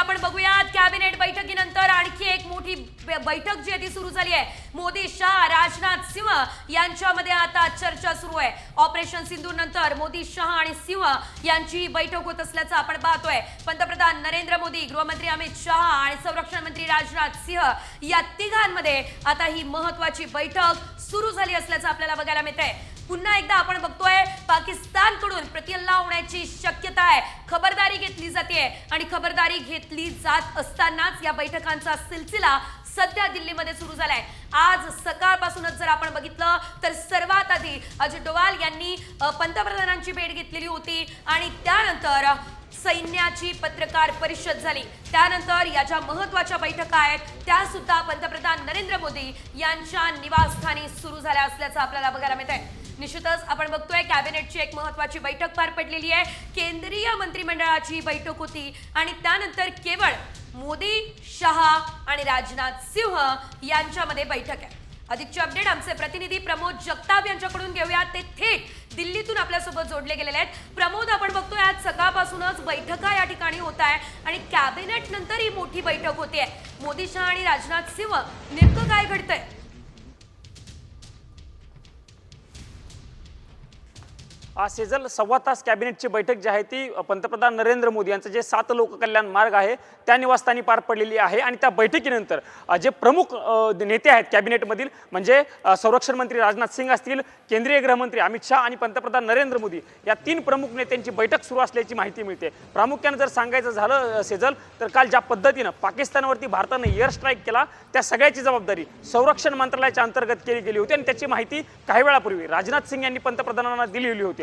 आपण बघूयात कॅबिनेट बैठकीनंतर आणखी एक मोठी बैठक जी आहे ती सुरू झाली आहे. मोदी शाह राजनाथ सिंह यांच्यामध्ये आता चर्चा सुरू आहे. ऑपरेशन सिंधू नंतर मोदी शहा आणि सिंह यांची बैठक होत असल्याचं आपण पाहतोय. पंतप्रधान नरेंद्र मोदी गृहमंत्री अमित शहा आणि संरक्षण मंत्री राजनाथ सिंह या तिघांमध्ये आता ही महत्वाची बैठक सुरू झाली असल्याचं आपल्याला बघायला मिळत आहे पुन्हा एकदा आपण बघतोय पाकिस्तानकडून प्रतिहल्ला होण्याची शक्यता आहे. खबरदारी घेतली जाते आणि खबरदारी घेतली जात असतानाच या बैठकांचा सिलसिला सध्या दिल्लीमध्ये सुरू झालाय. आज सकाळपासूनच जर आपण बघितलं तर सर्वात आधी अजित डोवाल यांनी पंतप्रधानांची भेट घेतलेली होती आणि त्यानंतर सैन्याची पत्रकार परिषद झाली. त्यानंतर या ज्या महत्त्वाच्या बैठका आहेत त्या सुद्धा पंतप्रधान नरेंद्र मोदी यांच्या निवासस्थानी सुरू झाल्या असल्याचं आपल्याला बघायला मिळत आहे निश्चितच आपण बघतोय कॅबिनेटची एक महत्वाची बैठक पार पडलेली आहे. केंद्रीय मंत्रिमंडळाची बैठक होती आणि त्यानंतर केवळ मोदी शहा आणि राजनाथ सिंह यांच्यामध्ये बैठक आहे. अधिकची अपडेट. आमचे प्रतिनिधी प्रमोद जगताप यांच्याकडून घेऊयात. ते थेट दिल्लीतून आपल्यासोबत जोडले गेलेले आहेत. प्रमोद आपण बघतोय आज सकाळपासूनच बैठका या ठिकाणी होत आहे आणि कॅबिनेट नंतर ही मोठी बैठक होते. मोदी शहा आणि राजनाथ सिंह नेमकं काय घडतंय? सेजल सव्वा तास कॅबिनेटची बैठक जी आहे ती पंतप्रधान नरेंद्र मोदी यांचं जे सात लोककल्याण मार्ग आहे त्या निवासस्थानी पार पडलेली आहे. आणि त्या बैठकीनंतर जे प्रमुख नेते आहेत कॅबिनेटमधील म्हणजे संरक्षण मंत्री राजनाथ सिंग असतील केंद्रीय गृहमंत्री अमित शहा आणि पंतप्रधान नरेंद्र मोदी या तीन प्रमुख नेत्यांची बैठक सुरू असल्याची माहिती मिळते. प्रामुख्याने जर सांगायचं झालं सेजल तर काल ज्या पद्धतीनं पाकिस्तानवरती भारतानं एअर स्ट्राईक केला त्या सगळ्याची जबाबदारी संरक्षण मंत्रालयाच्या अंतर्गत केली गेली होती. आणि त्याची माहिती काही वेळापूर्वी राजनाथ सिंग यांनी पंतप्रधानांना दिलेली होती.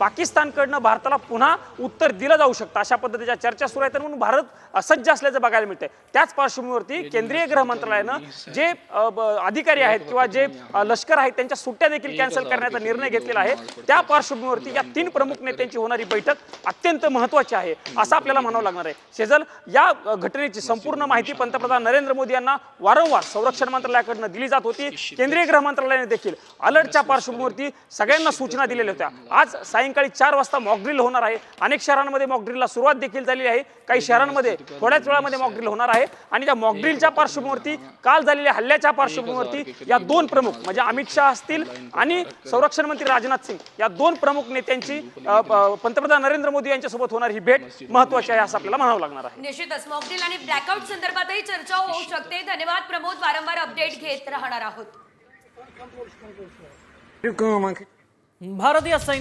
पाकिस्तानकडनं भारताला पुन्हा उत्तर दिलं जाऊ शकतं. अशा पद्धतीच्या चर्चा सुरू आहेत म्हणून भारत सज्ज असल्याचं बघायला मिळतंय. त्याच पार्श्वभूमीवरती केंद्रीय गृह मंत्रालयानं जे अधिकारी आहेत किंवा जे लष्कर आहेत त्यांच्या सुट्ट्या देखील कॅन्सल करण्याचा निर्णय घेतलेला आहे. त्या पार्श्वभूमीवरती या तीन प्रमुख नेत्यांची होणारी बैठक अत्यंत महत्वाची आहे असं आपल्याला म्हणावं लागणार आहे. शेजल या घटनेची संपूर्ण माहिती पंतप्रधान नरेंद्र मोदी यांना वारंवार संरक्षण मंत्रालयाकडनं दिली जात होती. केंद्रीय गृह मंत्रालयाने देखील अलर्टच्या पार्श्वभूमीवरती सगळ्यांना सूचना दिलेल्या होत्या. आज सायंकाळी चार वाजता मॉकड्रिल होणार आहे. अनेक शहरांमध्ये मॉकड्रिलला सुरुवात देखील झालेली आहे. काही शहरांमध्ये थोड्याच वेळामध्ये मॉकड्रिल होणार आहे. आणि त्या मॉकड्रिलच्या पार्श्वभूमीवरती काल झालेल्या हल्ल्याच्या पार्श्वभूमीवरती या दोन प्रमुख म्हणजे अमित शहा असतील आणि संरक्षण मंत्री राजनाथ सिंग या दोन प्रमुख नेत्यांची पंतप्रधान नरेंद्र मोदी यांच्यासोबत होणारी ही भेट महत्वाची आहे असं आपल्याला म्हणावं लागणार आहे. निश्चितच मॉकड्रिल आणि ब्लॅकआउट संदर्भातही चर्चा होऊ शकते. धन्यवाद प्रमोद. वारंवार अपडेट घेत राहणार आहोत. भारतीय सैन्य